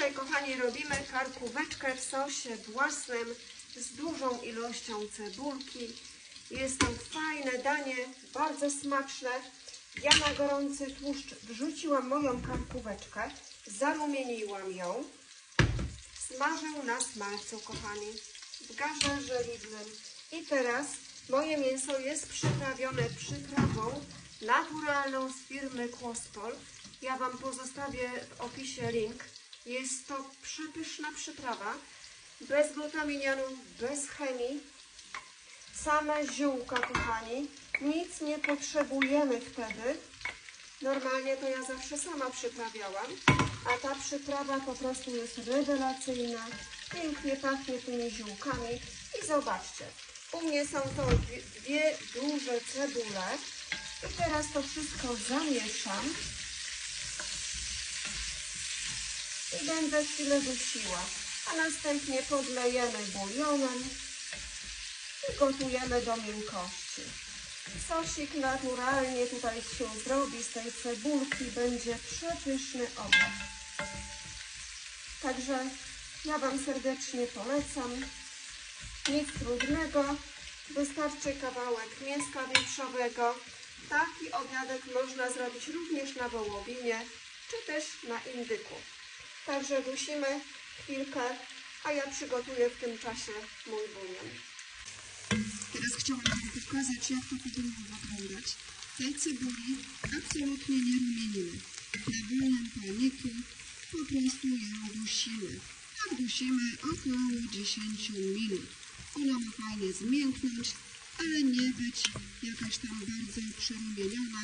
Dzisiaj, kochani, robimy karkóweczkę w sosie własnym z dużą ilością cebulki. Jest to fajne danie, bardzo smaczne. Ja na gorący tłuszcz wrzuciłam moją karkóweczkę, zarumieniłam ją. Smażę na smalcu, kochani, w garze. I teraz moje mięso jest przyprawione przyprawą naturalną z firmy Kłospol. Ja Wam pozostawię w opisie link. Jest to przepyszna przyprawa, bez glutaminianu, bez chemii. Same ziółka, kochani. Nic nie potrzebujemy wtedy. Normalnie to ja zawsze sama przyprawiałam, a ta przyprawa po prostu jest rewelacyjna. Pięknie pachnie tymi ziółkami. I zobaczcie, u mnie są to dwie, dwie duże cebule. I teraz to wszystko zamieszam. I będę chwilę dusiła. A następnie podlejemy bulionem i gotujemy do miękkości. Sosik naturalnie tutaj się zrobi z tej cebulki, będzie przepyszny obiad. Także ja Wam serdecznie polecam. Nic trudnego, wystarczy kawałek mięska wieprzowego. Taki obiadek można zrobić również na wołowinie, czy też na indyku. Także dusimy chwilkę, a ja przygotuję w tym czasie mój bulion. Teraz chciałam Wam pokazać, jak to powinno wyglądać. Tej cebuli absolutnie nie rumienimy. Na wolnym palniku po prostu ją dusimy. Tak dusimy około 10 minut. Ona ma fajnie zmięknąć, ale nie być jakaś tam bardzo przerumieniona,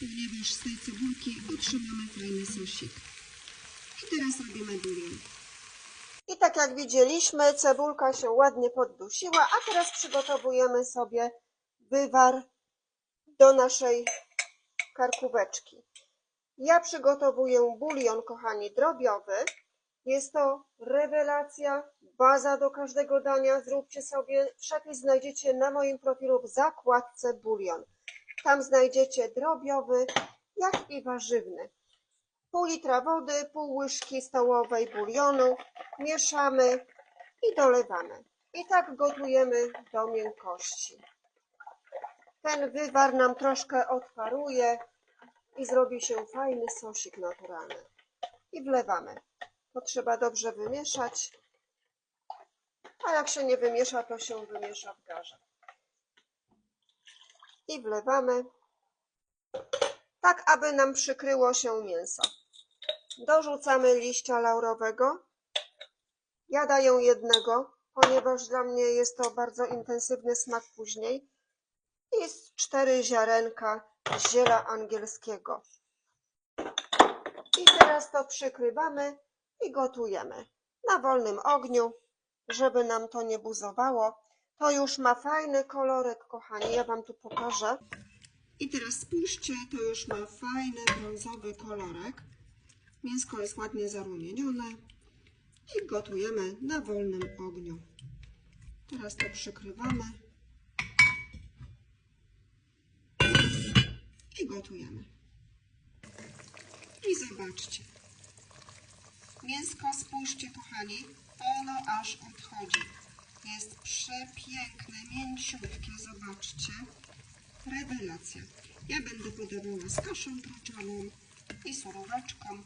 ponieważ z tej cebulki otrzymamy fajny sosik. I teraz robimy bulion. I tak jak widzieliśmy, cebulka się ładnie poddusiła, a teraz przygotowujemy sobie wywar do naszej karkóweczki. Ja przygotowuję bulion, kochani, drobiowy. Jest to rewelacja, baza do każdego dania. Zróbcie sobie, przepis znajdziecie na moim profilu w zakładce bulion. Tam znajdziecie drobiowy, jak i warzywny. Pół litra wody, pół łyżki stołowej bulionu. Mieszamy i dolewamy. I tak gotujemy do miękkości. Ten wywar nam troszkę odparuje i zrobi się fajny sosik naturalny. I wlewamy. To trzeba dobrze wymieszać. A jak się nie wymiesza, to się wymiesza w garze. I wlewamy. Tak, aby nam przykryło się mięso. Dorzucamy liścia laurowego. Ja daję jednego, ponieważ dla mnie jest to bardzo intensywny smak później. I cztery ziarenka ziela angielskiego. I teraz to przykrywamy i gotujemy na wolnym ogniu, żeby nam to nie buzowało. To już ma fajny kolorek, kochani. Ja Wam tu pokażę. I teraz spójrzcie, to już ma fajny brązowy kolorek. Mięsko jest ładnie zarumienione i gotujemy na wolnym ogniu. Teraz to przykrywamy i gotujemy. I zobaczcie. Mięsko, spójrzcie kochani, ono aż odchodzi. Jest przepiękne, mięciutkie, zobaczcie. Rewelacja. Ja będę podawała z kaszą gryczaną i suróweczką.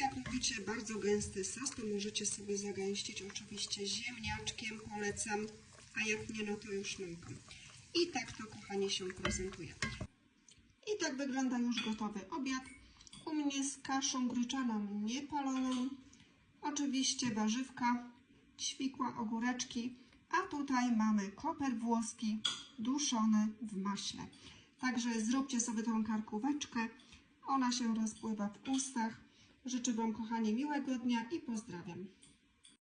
Jak lubicie bardzo gęsty sos, to możecie sobie zagęścić oczywiście ziemniaczkiem, polecam. A jak nie, no to już mąką. I tak to, kochani, się prezentuje. I tak wygląda już gotowy obiad. U mnie z kaszą gryczaną niepaloną. Oczywiście warzywka, ćwikła, ogóreczki. A tutaj mamy koper włoski duszony w maśle. Także zróbcie sobie tą karkóweczkę. Ona się rozpływa w ustach. Życzę Wam, kochani, miłego dnia i pozdrawiam.